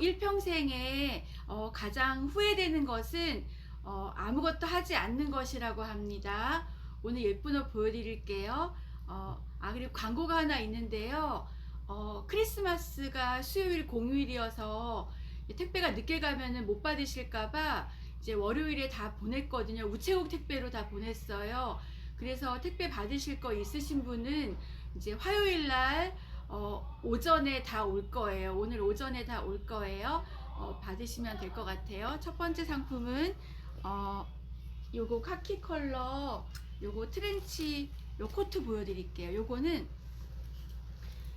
일평생에 어, 가장 후회되는 것은 어, 아무것도 하지 않는 것이라고 합니다. 오늘 예쁜 옷 보여드릴게요. 어, 아 그리고 광고가 하나 있는데요. 어, 크리스마스가 수요일 공휴일이어서 택배가 늦게 가면은 못 받으실까봐 이제 월요일에 다 보냈거든요. 우체국 택배로 다 보냈어요. 그래서 택배 받으실 거 있으신 분은 이제 화요일 날 어, 오전에 다 올 거예요. 오늘 오전에 다 올 거예요. 어, 받으시면 될 것 같아요. 첫 번째 상품은 어, 요거 카키 컬러 요거 트렌치 요 코트 보여드릴게요. 요거는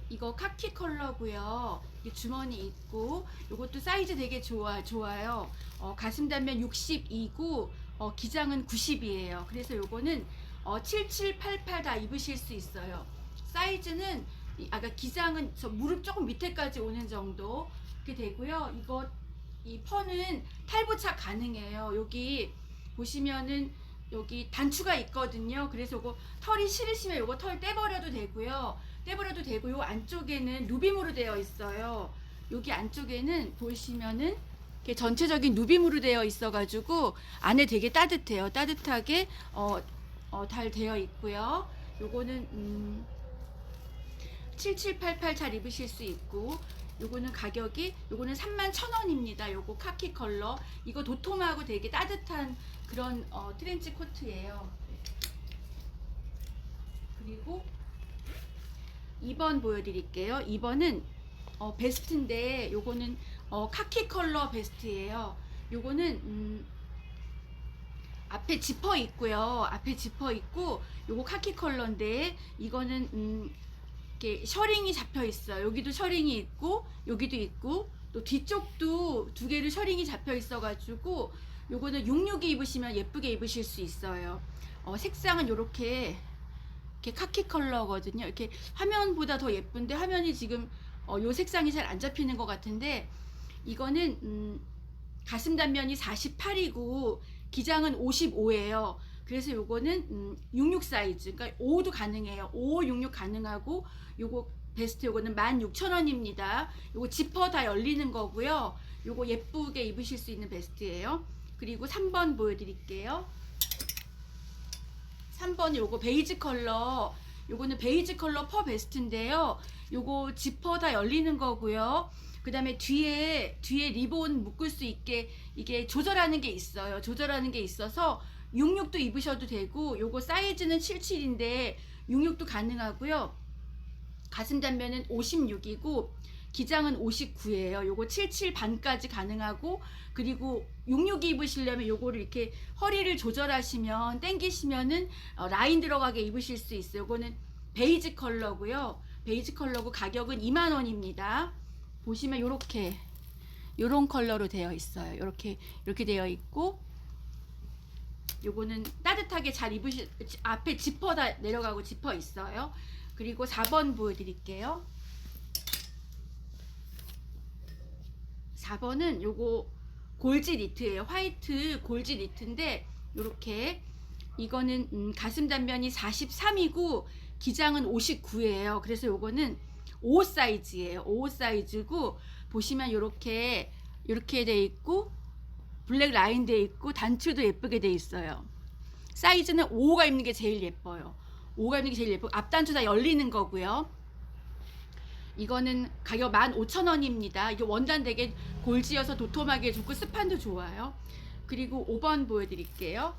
이거 카키 컬러고요. 이 주머니 있고 요것도 사이즈 되게 좋아 좋아요. 어, 가슴 단면 62고 어, 기장은 90이에요. 그래서 요거는 어, 7788 다 입으실 수 있어요. 사이즈는 이- 아까 기장은 저 무릎 조금 밑에까지 오는 정도 이렇게 되고요. 이거 이 펀은 탈부착 가능해요. 여기 보시면은 여기 단추가 있거든요. 그래서 요거 털이 싫으시면 요거 털 떼버려도 되고요. 떼버려도 되고 요 안쪽에는 누빔으로 되어 있어요. 여기 안쪽에는 보시면은 이렇게 전체적인 누빔으로 되어 있어가지고 안에 되게 따뜻해요. 따뜻하게 어, 어, 달 되어 있고요. 요거는 음, 7788 잘 입으실 수 있고 요거는 가격이 요거는 31,000원입니다. 요거 카키 컬러. 이거 도톰하고 되게 따뜻한 그런 어, 트렌치 코트예요. 그리고 2번 보여드릴게요. 2번은 어, 베스트인데 요거는 어, 카키 컬러 베스트예요. 요거는 음, 앞에 지퍼 있고요. 앞에 지퍼 있고 요거 카키 컬러인데 이거는 음, 이렇게 셔링이 잡혀 있어요. 여기도 셔링이 있고 여기도 있고 또 뒤쪽도 두 개로 셔링이 잡혀 있어가지고 요거는 66이 입으시면 예쁘게 입으실 수 있어요. 어, 색상은 요렇게 이렇게 카키 컬러거든요. 이렇게 화면보다 더 예쁜데 화면이 지금 어, 요 색상이 잘 안 잡히는 것 같은데 이거는 음, 가슴 단면이 48이고 기장은 55예요. 그래서 요거는 음, 66 사이즈. 그러니까 5도 가능해요. 5, 66 가능하고 요거 베스트 요거는 16,000원입니다. 요거 지퍼 다 열리는 거고요. 요거 예쁘게 입으실 수 있는 베스트예요. 그리고 3번 보여드릴게요. 3번 요거 베이지 컬러. 요거는 베이지 컬러 퍼 베스트인데요. 요거 지퍼 다 열리는 거고요. 그 다음에 뒤에, 뒤에 리본 묶을 수 있게 이게 조절하는 게 있어요. 조절하는 게 있어서 66도 입으셔도 되고, 요거 사이즈는 77인데 66도 가능하고요. 가슴 단면은 56이고, 기장은 59예요. 요거 77 반까지 가능하고, 그리고 66 입으시려면 요거를 이렇게 허리를 조절하시면, 땡기시면은 어, 라인 들어가게 입으실 수 있어요. 요거는 베이지 컬러고요. 베이지 컬러고 가격은 2만 원입니다. 보시면 요렇게 요런 컬러로 되어 있어요. 요렇게 이렇게 되어 있고 요거는 따뜻하게 잘 입으실 앞에 지퍼 다 내려가고 지퍼 있어요. 그리고 4번 보여드릴게요. 4번은 요거 골지 니트예요. 화이트 골지 니트인데 요렇게 이거는 음, 가슴 단면이 43이고 기장은 59예요. 그래서 요거는 5 사이즈예요. 5 사이즈고 보시면 요렇게 요렇게 돼 있고 블랙 라인 돼 있고 단추도 예쁘게 돼 있어요. 사이즈는 5가 입는 게 제일 예뻐요. 5가 입는 게 제일 예쁘고 앞단추 다 열리는 거고요. 이거는 가격 15,000원입니다. 이게 원단 되게 골지여서 도톰하게 좋고 스판도 좋아요. 그리고 5번 보여드릴게요.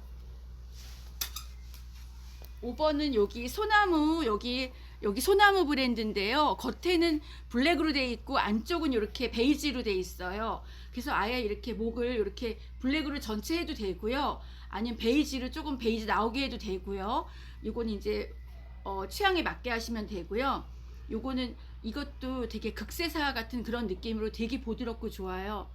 5번은 여기 소나무 여기 여기 소나무 브랜드인데요. 겉에는 블랙으로 돼 있고 안쪽은 이렇게 베이지로 돼 있어요. 그래서 아예 이렇게 목을 이렇게 블랙으로 전체 해도 되고요. 아니면 베이지로 조금 베이지 나오게 해도 되고요. 이건 이제 어, 취향에 맞게 하시면 되고요. 요거는 이것도 되게 극세사 같은 그런 느낌으로 되게 부드럽고 좋아요.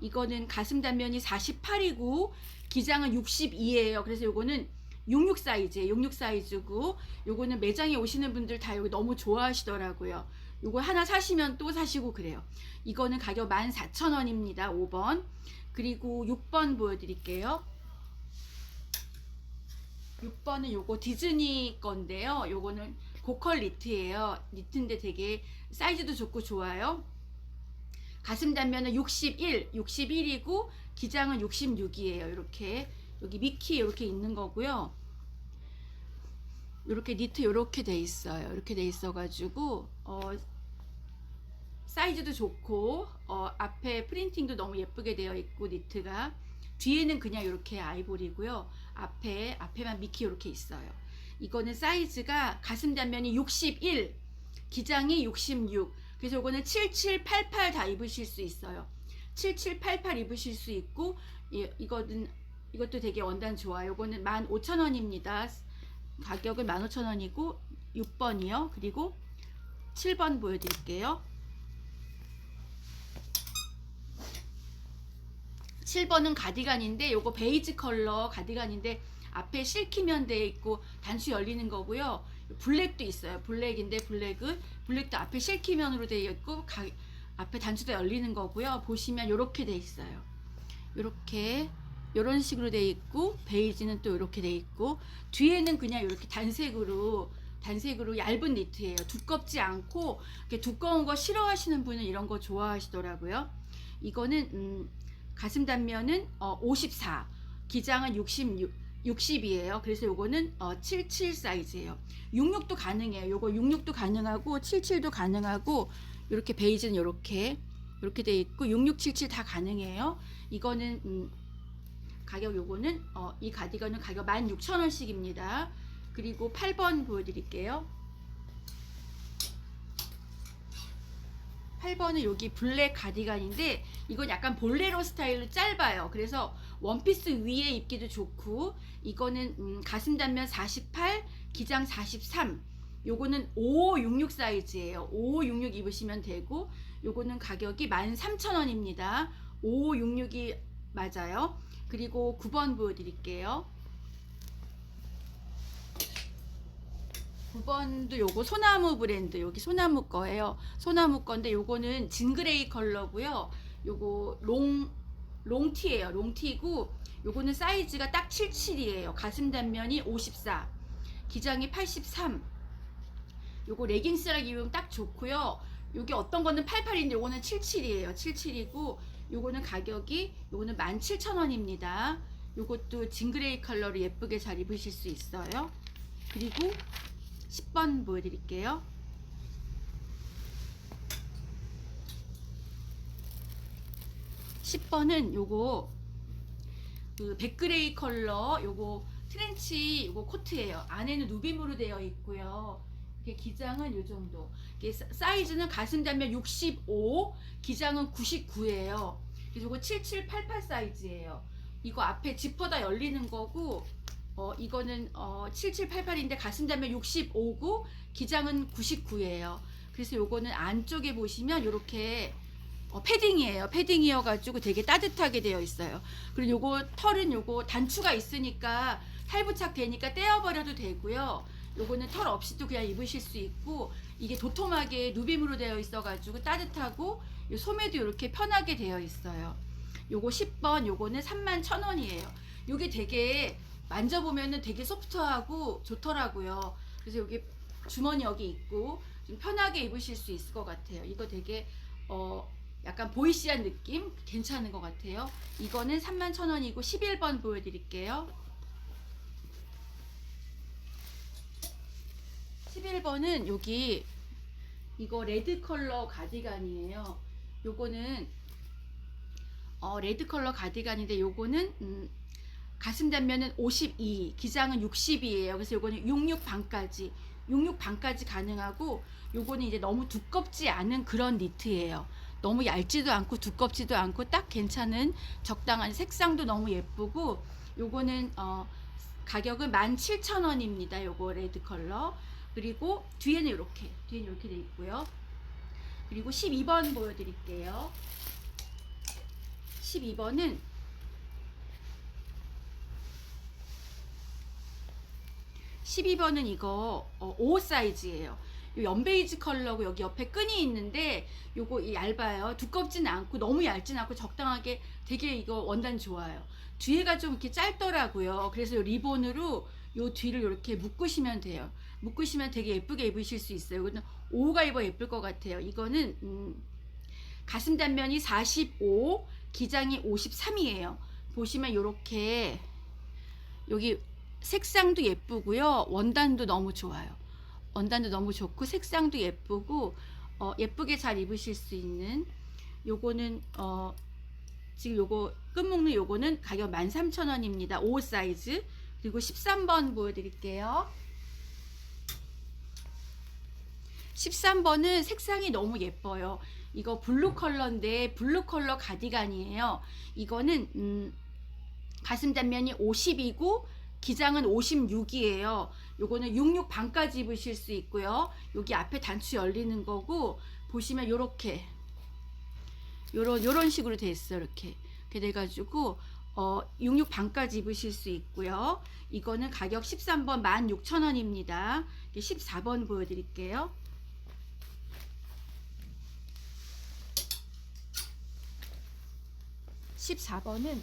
이거는 가슴 단면이 48이고 기장은 62예요. 그래서 요거는 66 사이즈예요. 66 사이즈고 요거는 매장에 오시는 분들 다 여기 너무 좋아하시더라고요. 요거 하나 사시면 또 사시고 그래요. 이거는 가격 14,000원입니다. 5번. 그리고 6번 보여드릴게요. 6번은 요거 디즈니 건데요. 요거는 고컬 니트예요. 니트인데 되게 사이즈도 좋고 좋아요. 가슴 단면은 61, 61이고 기장은 66이에요. 이렇게 여기 미키 이렇게 있는 거고요. 이렇게 니트 이렇게 돼 있어요. 이렇게 돼 있어가지고 어, 사이즈도 좋고 어, 앞에 프린팅도 너무 예쁘게 되어 있고 니트가 뒤에는 그냥 이렇게 아이보리고요. 앞에 앞에만 미키 이렇게 있어요. 이거는 사이즈가 가슴 단면이 61, 기장이 66. 그래서 이거는 7788 다 입으실 수 있어요. 7788 입으실 수 있고 이, 이거는 이것도 되게 원단 좋아요. 이거는 15,000원입니다. 가격은 15,000원이고 6번이요. 그리고 7번 보여드릴게요. 7번은 가디건인데 요거 베이지 컬러 가디건인데 앞에 실키면 돼 있고 단추 열리는 거고요. 블랙도 있어요. 블랙인데 블랙은 블랙도 앞에 실키면으로 되어 있고 가, 앞에 단추도 열리는 거고요. 보시면 이렇게 돼 있어요. 이렇게 이런 식으로 돼 있고 베이지는 또 이렇게 돼 있고 뒤에는 그냥 이렇게 단색으로 단색으로 얇은 니트예요. 두껍지 않고 이렇게 두꺼운 거 싫어하시는 분은 이런 거 좋아하시더라고요. 이거는 음, 가슴 단면은 어, 54, 기장은 66, 60이에요. 그래서 요거는 어, 77 사이즈예요. 66도 가능해요. 요거 66도 가능하고 77도 가능하고 이렇게 베이지는 이렇게 이렇게 돼 있고 6677 다 가능해요. 이거는 음, 가격 요거는 어, 이 가디건은 가격 16,000원씩입니다. 그리고 8번 보여드릴게요. 8번은 여기 블랙 가디건인데 이건 약간 볼레로 스타일로 짧아요. 그래서 원피스 위에 입기도 좋고 이거는 음, 가슴 단면 48, 기장 43. 요거는 5566 사이즈예요. 5566 입으시면 되고 요거는 가격이 13,000원입니다. 5566이 맞아요. 그리고 9번 보여드릴게요. 9번도 요거 소나무 브랜드 여기 소나무 거예요. 소나무 건데 요거는 진그레이 컬러고요. 요거 롱 롱티예요. 롱티고 요거는 사이즈가 딱 77이에요. 가슴 단면이 54, 기장이 83. 요거 레깅스랑 입으면 딱 좋고요. 요게 어떤 거는 88인데 요거는 77이에요. 77이고 요거는 가격이 요거는 17,000원입니다. 요것도 진그레이 컬러로 예쁘게 잘 입으실 수 있어요. 그리고 10번 보여드릴게요. 10번은 요거 그 백그레이 컬러 요거 트렌치 요거 코트예요. 안에는 누빔으로 되어 있고요. 이렇게 기장은 요 정도. 사이즈는 가슴 단면 65, 기장은 99예요. 그래서 요거 7788 사이즈예요. 이거 앞에 지퍼 다 열리는 거고 어 이거는 어 7788인데 가슴 단면 65고 기장은 99예요. 그래서 요거는 안쪽에 보시면 요렇게 어, 패딩이에요. 패딩이어가지고 되게 따뜻하게 되어 있어요. 그리고 요거 털은 요거 단추가 있으니까 탈부착 되니까 떼어버려도 되고요. 요거는 털 없이도 그냥 입으실 수 있고 이게 도톰하게 누빔으로 되어 있어가지고 따뜻하고 요 소매도 이렇게 편하게 되어 있어요. 요거 10번 요거는 31,000원이에요. 요게 되게 만져보면은 되게 소프트하고 좋더라고요. 그래서 여기 주머니 여기 있고 좀 편하게 입으실 수 있을 것 같아요. 이거 되게 어 약간 보이시한 느낌 괜찮은 것 같아요. 이거는 31,000원이고 11번 보여드릴게요. 11번은 여기 이거 레드 컬러 가디건이에요. 요거는 어, 레드 컬러 가디건인데 요거는 음, 가슴 단면은 52, 기장은 60이에요. 그래서 요거는 66 반까지 66 반까지 가능하고 요거는 이제 너무 두껍지 않은 그런 니트예요. 너무 얇지도 않고 두껍지도 않고 딱 괜찮은 적당한 색상도 너무 예쁘고 요거는 어 가격은 17,000원입니다. 요거 레드 컬러. 그리고 뒤에는 이렇게 뒤에는 이렇게 돼 있고요. 그리고 12번 보여 드릴게요. 12번은 십이 번은 이거 어, 5 사이즈예요. 요 연베이지 컬러고 여기 옆에 끈이 있는데 요거 이 얇아요. 두껍진 않고 너무 얇진 않고 적당하게 되게 이거 원단 좋아요. 뒤에가 좀 이렇게 짧더라고요. 그래서 요 리본으로 요 뒤를 이렇게 묶으시면 돼요. 묶으시면 되게 예쁘게 입으실 수 있어요. 이거는 5가 입어 예쁠 것 같아요. 이거는 음, 가슴 단면이 45, 기장이 53이에요. 보시면 이렇게 여기 색상도 예쁘고요. 원단도 너무 좋아요. 원단도 너무 좋고 색상도 예쁘고 어, 예쁘게 잘 입으실 수 있는 요거는 어, 지금 요거 끝목는 요거는 가격 13,000원입니다. 5 사이즈 그리고 13번 보여드릴게요. 13번은 색상이 너무 예뻐요. 이거 블루 컬러인데 블루 컬러 가디건이에요. 이거는 음, 가슴 단면이 50이고 기장은 56이에요. 요거는 66 반까지 입으실 수 있고요. 여기 앞에 단추 열리는 거고 보시면 요렇게 요런 요런 식으로 돼 있어 요 이렇게. 이렇게 돼 가지고 어, 66 반까지 입으실 수 있고요. 이거는 가격 13번 16,000원입니다. 14번 보여 드릴게요. (14번은)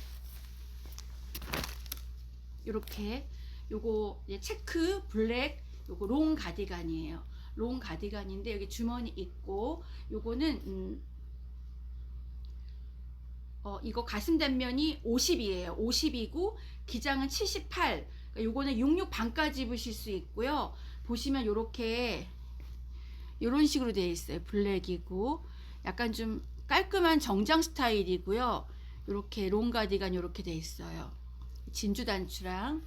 이렇게 요거 체크 블랙 요거 롱 가디건이에요. 롱 가디건인데 여기 주머니 있고 요거는 음, 어, 이거 가슴 단면이 50이에요. 50이고 기장은 78. 그러니까 요거는 66 반까지 입으실 수 있고요. 보시면 요렇게 요런 식으로 되어 있어요. 블랙이고 약간 좀 깔끔한 정장 스타일이고요. 요렇게 롱 가디건 요렇게 돼 있어요. 진주 단추랑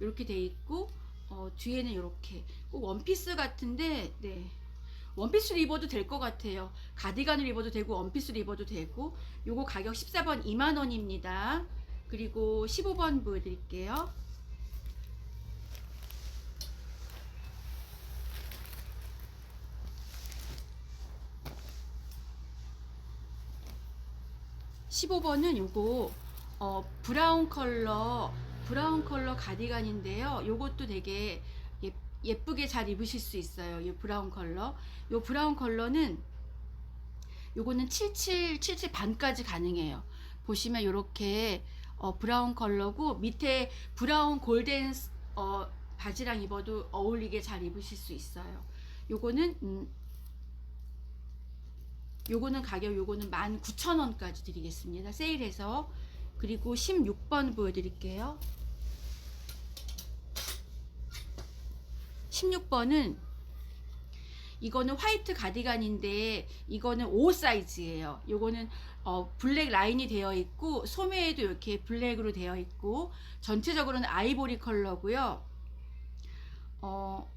이렇게 돼 있고 어, 뒤에는 이렇게. 꼭 원피스 같은데 네. 원피스를 입어도 될 것 같아요. 가디건을 입어도 되고 원피스를 입어도 되고. 요거 가격 14번 2만원입니다. 그리고 15번 보여드릴게요 (15번은) 요거 어, 브라운 컬러 브라운 컬러 가디건인데요. 요것도 되게 예, 예쁘게 잘 입으실 수 있어요. 이 브라운 컬러. 요 브라운 컬러는 요거는 77, 77 반까지 가능해요. 보시면 요렇게 어, 브라운 컬러고 밑에 브라운 골덴 어, 바지랑 입어도 어울리게 잘 입으실 수 있어요. 요거는 음, 요거는 가격 요거는 19,000원까지 드리겠습니다. 세일해서 그리고 16번 보여드릴게요. 16번은 이거는 화이트 가디건인데 이거는 5 사이즈예요. 요거는 어, 블랙 라인이 되어 있고 소매에도 이렇게 블랙으로 되어 있고 전체적으로는 아이보리 컬러고요. 어,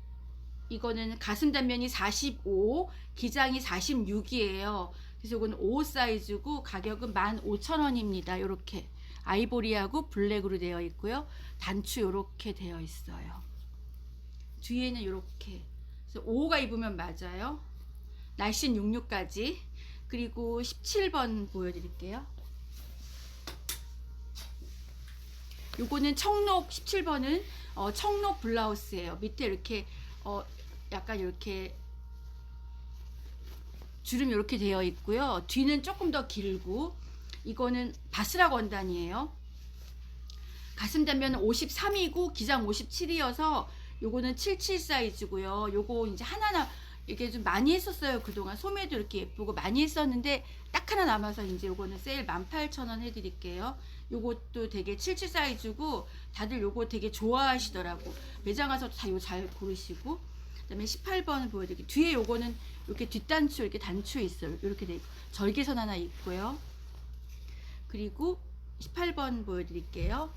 이거는 가슴 단면이 45, 기장이 46이에요. 그래서 이건 5 사이즈고 가격은 15,000원입니다. 이렇게 아이보리하고 블랙으로 되어 있고요. 단추 이렇게 되어 있어요. 뒤에는 이렇게 그래서 5가 입으면 맞아요. 날씬 66까지 그리고 17번 보여드릴게요. 요거는 청록 17번은 어, 청록 블라우스예요. 밑에 이렇게 어, 약간 이렇게 주름 이렇게 되어 있고요. 뒤는 조금 더 길고 이거는 바스락 원단이에요. 가슴 단면은 53이고 기장 57이어서 요거는 77 사이즈고요. 요거 이제 하나나 이게 좀 많이 했었어요. 그동안 소매도 이렇게 예쁘고 많이 했었는데 딱 하나 남아서 이제 요거는 세일 18,000원 해 드릴게요. 요것도 되게 77 사이즈고 다들 요거 되게 좋아하시더라고. 매장 가서 다 요 잘 고르시고 그다음에 18번 보여드릴게요. 뒤에 요거는 이렇게 뒷단추 이렇게 단추 있어요. 이렇게 돼 있고 절개선 하나 있고요. 그리고 18번 보여드릴게요.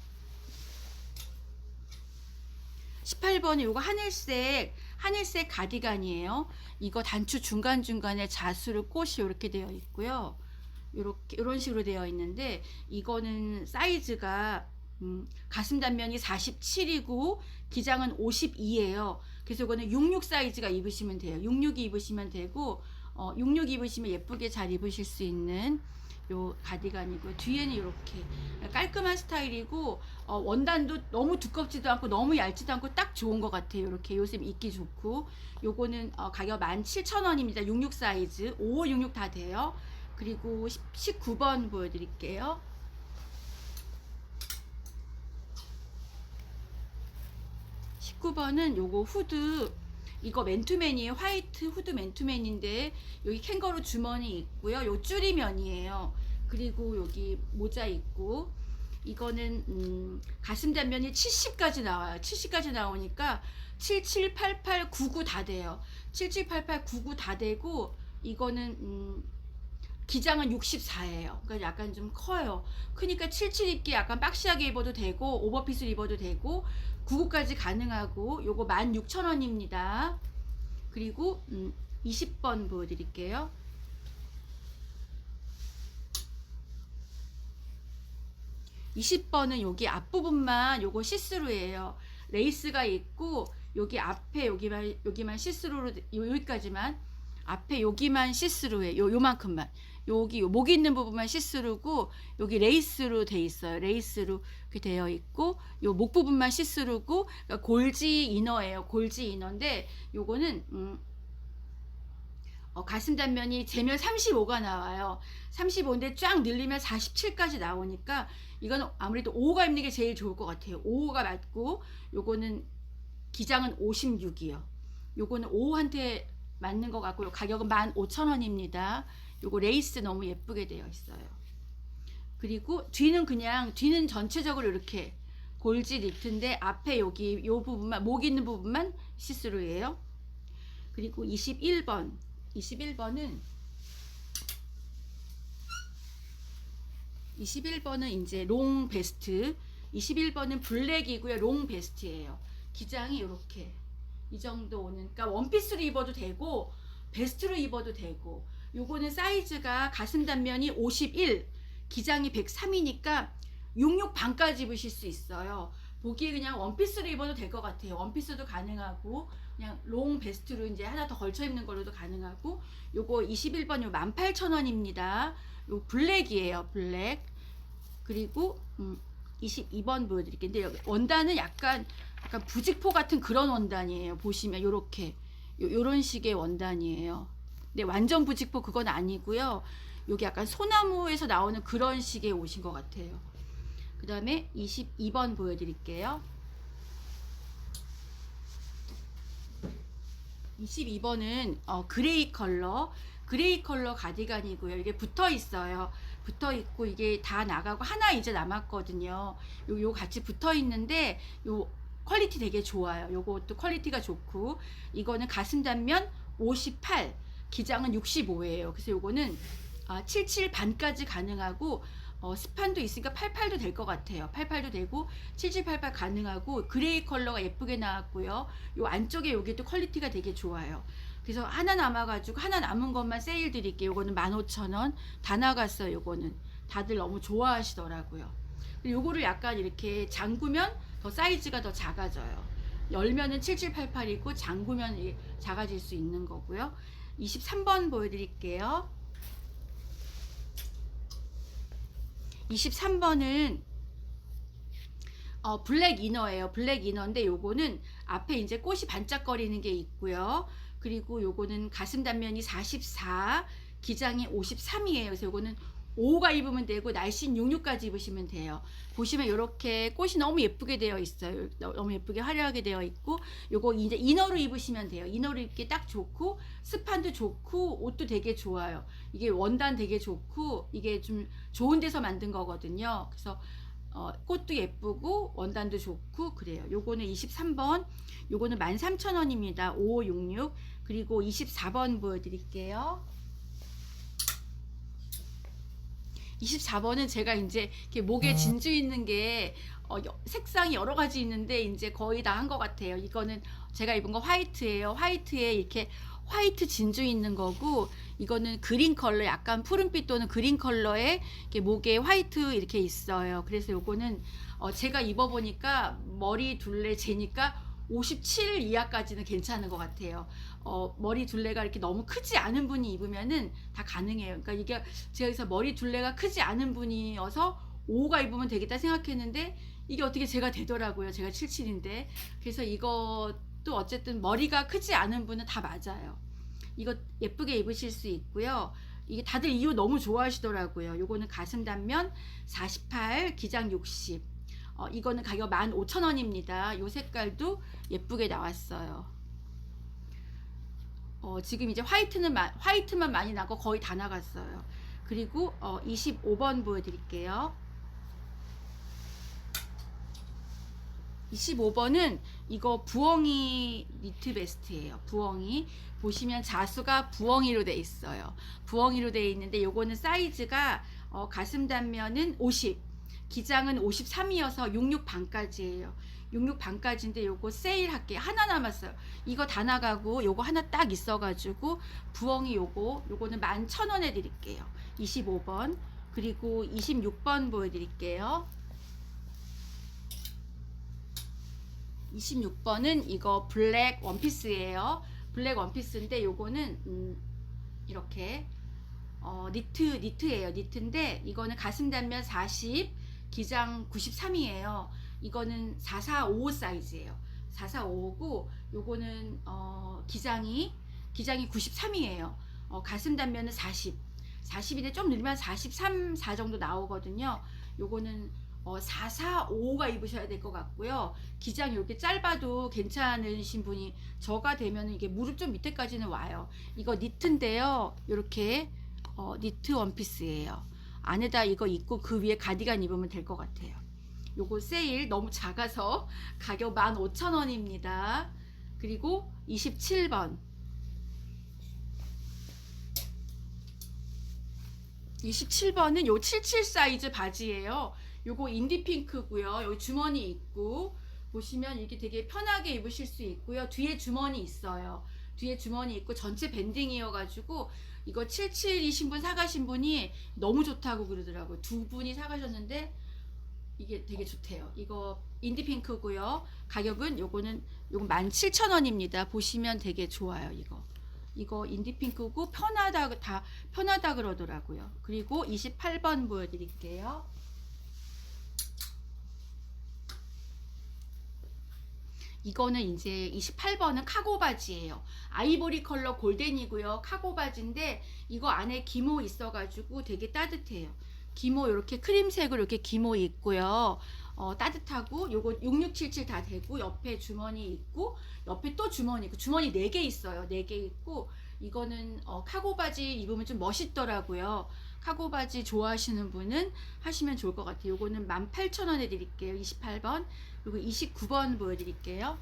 18번이 요거 하늘색 하늘색 가디건이에요. 이거 단추 중간 중간에 자수를 꽃이 이렇게 되어 있고요. 요렇게 이런 식으로 되어 있는데 이거는 사이즈가 음, 가슴 단면이 47이고 기장은 52예요. 그래서 이거는 66 사이즈가 입으시면 돼요. 66이 입으시면 되고 어, 66 입으시면 예쁘게 잘 입으실 수 있는 요 가디건이고요. 뒤에는 이렇게 깔끔한 스타일이고 어, 원단도 너무 두껍지도 않고 너무 얇지도 않고 딱 좋은 것 같아요. 이렇게 요즘 입기 좋고 요거는 어, 가격 17,000원입니다. 66 사이즈 55, 66 다 돼요. 그리고 10, 19번 보여드릴게요. 19번은 요거 후드 이거 맨투맨이에요. 화이트 후드 맨투맨인데 여기 캥거루 주머니 있고요. 요 줄이면이에요. 그리고 여기 모자 있고 이거는 음, 가슴 단면이 70까지 나와요. 70까지 나오니까 7788 99 다 돼요. 7788 99 다 되고 이거는 음, 기장은 64예요. 그러니까 약간 좀 커요. 크니까 77 입기 약간 박시하게 입어도 되고 오버핏을 입어도 되고 99까지 가능하고 요거 16,000원입니다. 그리고 음, 20번 보여드릴게요. 20번은 여기 앞부분만 요거 시스루예요. 레이스가 있고 여기 앞에 여기만 여기만 시스루로 요- 여기까지만 앞에 여기만 시스루에 요 요만큼만 여기 요목 있는 부분만 시스루고 여기 레이스로 돼 있어요. 레이스로 이렇게 되어 있고 요 목 부분만 시스루고 그러니까 골지 이너예요. 골지 이너인데 요거는 음, 어, 가슴 단면이 재면 35가 나와요. 35인데 쫙 늘리면 47까지 나오니까 이건 아무래도 5호가 입는 게 제일 좋을 것 같아요. 5호가 맞고 요거는 기장은 56이요. 요거는 5호한테 맞는 것 같고 요 가격은 15,000원입니다. 요거 레이스 너무 예쁘게 되어 있어요. 그리고 뒤는 그냥 뒤는 전체적으로 이렇게 골지 니트인데 앞에 여기 요 부분만 목 있는 부분만 시스루예요. 그리고 21번 21번은 21번은 이제 롱 베스트 21번은 블랙이고요 롱 베스트예요 기장이 이렇게 이 정도 오는 그러니까 원피스로 입어도 되고 베스트로 입어도 되고 요거는 사이즈가 가슴 단면이 51 기장이 103이니까 66 반까지 입으실 수 있어요. 보기에 그냥 원피스로 입어도 될 것 같아요. 원피스도 가능하고 그냥 롱 베스트로 이제 하나 더 걸쳐 입는 걸로도 가능하고 요거 21번 요 18,000원입니다. 요 블랙이에요 블랙. 그리고 음, 22번 보여드릴게요. 근데 여기 원단은 약간 약간 부직포 같은 그런 원단이에요. 보시면 요렇게. 요, 요런 식의 원단이에요 근데 완전 부직포 그건 아니고요 여기 약간 소나무에서 나오는 그런 식의 옷인 것 같아요 그 다음에 22번 보여드릴게요 22번은 어, 그레이 컬러 그레이 컬러 가디건이고요. 이게 붙어 있어요. 붙어 있고 이게 다 나가고 하나 이제 남았거든요. 요, 요 같이 붙어 있는데 요 퀄리티 되게 좋아요. 요것도 퀄리티가 좋고 이거는 가슴 단면 58 기장은 65예요. 그래서 요거는 아, 77 반까지 가능하고 어, 스판도 있으니까 88도 될 것 같아요. 88도 되고 7788 가능하고 그레이 컬러가 예쁘게 나왔고요. 요 안쪽에 여기도 퀄리티가 되게 좋아요. 그래서 하나 남아가지고 하나 남은 것만 세일 드릴게요. 요거는 15,000원 다 나갔어요. 요거는 다들 너무 좋아하시더라고요. 요거를 약간 이렇게 잠그면 더 사이즈가 더 작아져요. 열면은 7788이고 잠그면 작아질 수 있는 거고요. 23번 보여드릴게요. 23번은 어, 블랙 이너예요. 블랙 이너인데 요거는 앞에 이제 꽃이 반짝거리는 게 있고요. 그리고 요거는 가슴 단면이 44, 기장이 53이에요. 그래서 요거는 5가 입으면 되고 날씬 66까지 입으시면 돼요. 보시면 이렇게 꽃이 너무 예쁘게 되어 있어요. 너무 예쁘게 화려하게 되어 있고 요거 이제 이너로 입으시면 돼요. 이너로 입기 딱 좋고 스판도 좋고 옷도 되게 좋아요. 이게 원단 되게 좋고 이게 좀 좋은 데서 만든 거거든요. 그래서 어, 꽃도 예쁘고 원단도 좋고 그래요. 요거는 23번, 요거는 13,000원입니다. 5566 그리고 24번 보여드릴게요. 24번은 제가 이제 목에 진주 있는 게 어, 여- 색상이 여러 가지 있는데 이제 거의 다 한 것 같아요. 이거는 제가 입은 거 화이트예요. 화이트에 이렇게 화이트 진주 있는 거고 이거는 그린 컬러 약간 푸른빛 또는 그린 컬러에 이렇게 목에 화이트 이렇게 있어요. 그래서 요거는 어, 제가 입어보니까 머리 둘레 재니까 57 이하까지는 괜찮은 것 같아요. 어, 머리 둘레가 이렇게 너무 크지 않은 분이 입으면은 다 가능해요. 그러니까 이게 제가 그래서 머리 둘레가 크지 않은 분이어서 5가 입으면 되겠다 생각했는데 이게 어떻게 제가 되더라고요. 제가 77인데. 그래서 이것도 어쨌든 머리가 크지 않은 분은 다 맞아요. 이거 예쁘게 입으실 수 있고요. 이게 다들 이 옷 너무 좋아하시더라고요. 요거는 가슴 단면 48, 기장 60. 어, 이거는 가격 15,000원입니다. 요 색깔도 예쁘게 나왔어요. 어, 지금 이제 화이트는 마- 화이트만 많이 나고 거의 다 나갔어요. 그리고 어, 25번 보여드릴게요. 25번은 이거 부엉이 니트 베스트예요. 부엉이 보시면 자수가 부엉이로 돼 있어요. 부엉이로 돼 있는데 요거는 사이즈가 어, 가슴 단면은 50, 기장은 53이어서 66 반까지예요. 66 반까지인데 요거 세일할게 하나 남았어요. 이거 다 나가고 요거 하나 딱 있어가지고 부엉이 요거 요거는 11,000원에 드릴게요. 25번 그리고 26번 보여드릴게요. 26번은 이거 블랙 원피스예요. 블랙 원피스인데 요거는 음, 이렇게 어, 니트 니트예요. 니트인데 이거는 가슴 단면 40, 기장 93이에요. 이거는 4455 사이즈예요. 4455고 요거는 어, 기장이 기장이 93이에요. 어, 가슴 단면은 40. 40인데 좀 늘면 43, 4 정도 나오거든요. 요거는 어, 445가 입으셔야 될 것 같고요. 기장이 이렇게 짧아도 괜찮으신 분이 저가 되면 이게 무릎 좀 밑에까지는 와요. 이거 니트인데요. 이렇게 어, 니트 원피스예요. 안에다 이거 입고 그 위에 가디건 입으면 될 것 같아요. 요거 세일 너무 작아서 가격 15,000원입니다. 그리고 27번 27번은 요 77 사이즈 바지예요. 요거 인디 핑크고요. 여기 주머니 있고 보시면 이게 되게 편하게 입으실 수 있고요. 뒤에 주머니 있어요. 뒤에 주머니 있고 전체 밴딩이어가지고 이거 77이신 분 사가신 분이 너무 좋다고 그러더라고요. 두 분이 사가셨는데 이게 되게 좋대요. 이거 인디 핑크고요. 가격은 요거는 요거 17,000원입니다. 보시면 되게 좋아요. 이거. 이거 인디 핑크고 편하다 다 편하다 그러더라고요. 그리고 28번 보여 드릴게요. 이거는 이제 28번은 카고 바지예요. 아이보리 컬러 골덴이고요. 카고 바지인데 이거 안에 기모 있어가지고 되게 따뜻해요. 기모 이렇게 크림색으로 이렇게 기모 있고요. 어, 따뜻하고 요거 6677 다 되고 옆에 주머니 있고 옆에 또 주머니 있고 주머니 4개 있어요. 4개 있고 이거는 어, 카고 바지 입으면 좀 멋있더라고요. 카고 바지 좋아하시는 분은 하시면 좋을 것 같아요. 요거는 18,000원에 드릴게요. 28번. 그리고 29번 보여드릴게요.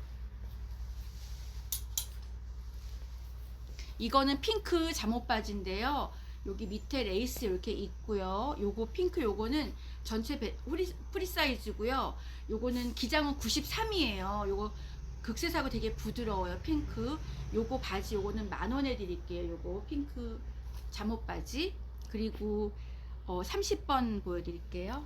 이거는 핑크 잠옷 바지인데요. 여기 밑에 레이스 이렇게 있고요. 요거 핑크 요거는 전체 배, 프리, 프리 사이즈고요. 요거는 기장은 93이에요. 요거 극세사고 되게 부드러워요. 핑크. 요거 바지 요거는 만 원에 드릴게요. 요거 핑크 잠옷 바지. 그리고 어, 30번 보여드릴게요.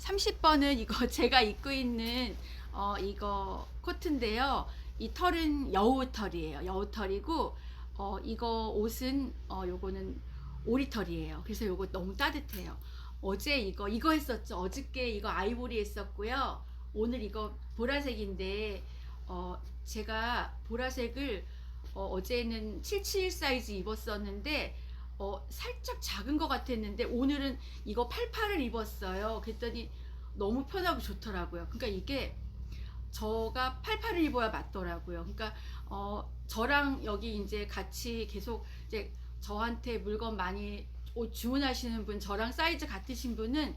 30번은 이거 제가 입고 있는 어, 이거 코트인데요. 이 털은 여우 털이에요. 여우 털이고 어, 이거 옷은 어, 요거는 오리 털이에요. 그래서 요거 너무 따뜻해요. 어제 이거 이거 했었죠. 어저께 이거 아이보리 했었고요. 오늘 이거 보라색인데 어, 제가 보라색을 어, 어제는 77 사이즈 입었었는데 어, 살짝 작은 것 같았는데 오늘은 이거 88을 입었어요. 그랬더니 너무 편하고 좋더라고요. 그러니까 이게 저가 88을 입어야 맞더라고요. 그러니까 어, 저랑 여기 이제 같이 계속 이제 저한테 물건 많이 옷 주문하시는 분, 저랑 사이즈 같으신 분은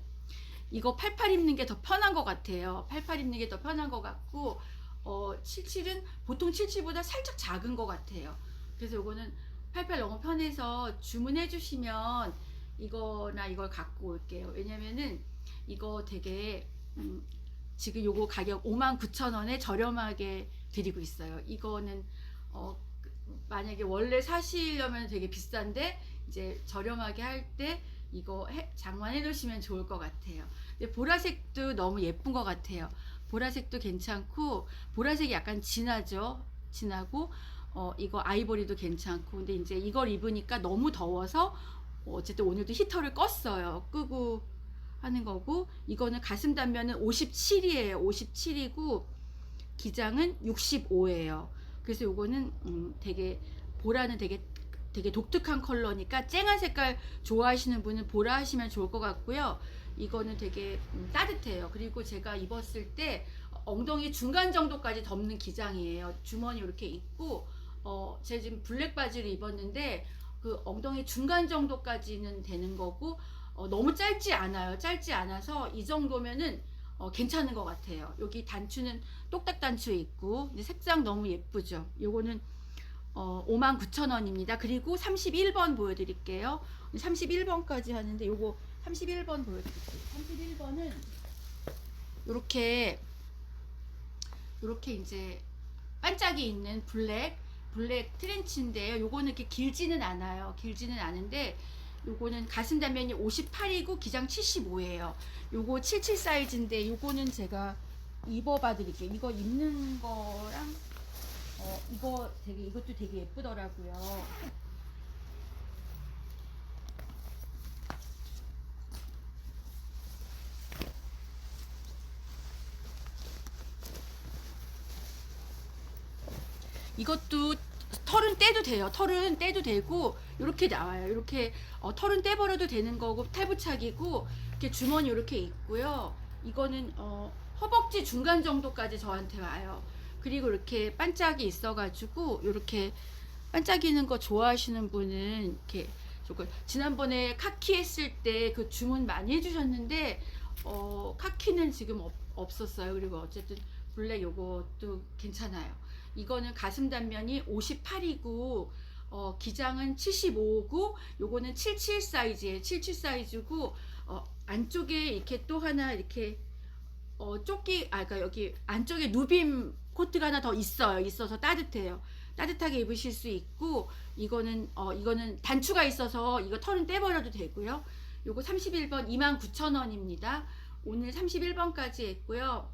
이거 88 입는 게 더 편한 것 같아요. 88 입는 게 더 편한 것 같고 어, 77은 보통 77보다 살짝 작은 것 같아요. 그래서 이거는 88 너무 편해서 주문해 주시면 이거나 이걸 갖고 올게요. 왜냐면은 이거 되게 음, 지금 요거 가격 59,000원에 저렴하게 드리고 있어요. 이거는 어, 그, 만약에 원래 사시려면 되게 비싼데 이제 저렴하게 할 때 이거 해, 장만해 놓으시면 좋을 것 같아요. 근데 보라색도 너무 예쁜 것 같아요. 보라색도 괜찮고 보라색이 약간 진하죠. 진하고 어, 이거 아이보리도 괜찮고 근데 이제 이걸 입으니까 너무 더워서 어, 어쨌든 오늘도 히터를 껐어요. 끄고 하는 거고 이거는 가슴 단면은 57이에요. 57이고 기장은 65예요. 그래서 요거는 음, 되게 보라는 되게 되게 독특한 컬러니까 쨍한 색깔 좋아하시는 분은 보라 하시면 좋을 것 같고요. 이거는 되게 음, 따뜻해요. 그리고 제가 입었을 때 어, 엉덩이 중간 정도까지 덮는 기장이에요. 주머니 이렇게 있고 어, 제가 지금 블랙 바지를 입었는데 그 엉덩이 중간 정도까지는 되는 거고 어, 너무 짧지 않아요. 짧지 않아서 이 정도면은 어, 괜찮은 것 같아요. 여기 단추는 똑딱 단추 있고 색상 너무 예쁘죠. 요거는 어, 59,000원입니다. 그리고 31번 보여드릴게요. 31번까지 하는데 요거 31번 보여드릴게요. 31번은 요렇게 요렇게 이제 반짝이 있는 블랙 블랙 트렌치인데요. 요거는 이렇게 길지는 않아요. 길지는 않은데 요거는 가슴 단면이 58이고 기장 75예요. 요거 77 사이즈인데 요거는 제가 입어봐 드릴게요. 이거 입는 거랑 어 이거 되게 이것도 되게 예쁘더라고요. 이것도 털은 떼도 돼요. 털은 떼도 되고 이렇게 나와요. 이렇게 어, 털은 떼버려도 되는 거고 탈부착이고 이렇게 주머니 이렇게 있고요. 이거는 어, 허벅지 중간 정도까지 저한테 와요. 그리고 이렇게 반짝이 있어가지고 이렇게 반짝이는 거 좋아하시는 분은 이렇게 저걸 지난번에 카키 했을 때 그 주문 많이 해주셨는데 어, 카키는 지금 없, 없었어요. 그리고 어쨌든 블랙 요것도 괜찮아요. 이거는 가슴 단면이 58이고 어, 기장은 75고 요거는 77 사이즈예요. 77 사이즈고 어, 안쪽에 이렇게 또 하나 이렇게 어, 조끼 아 그러니까 여기 안쪽에 누빔 코트가 하나 더 있어요. 있어서 따뜻해요. 따뜻하게 입으실 수 있고 이거는 어 이거는 단추가 있어서 이거 털은 떼버려도 되고요. 요거 31번 29,000원입니다. 오늘 31번까지 했고요.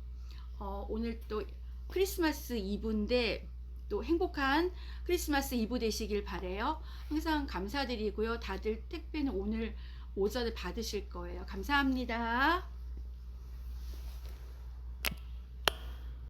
어, 오늘 또 크리스마스 이브인데 또 행복한 크리스마스 이브 되시길 바래요. 항상 감사드리고요. 다들 택배는 오늘 오전에 받으실 거예요. 감사합니다.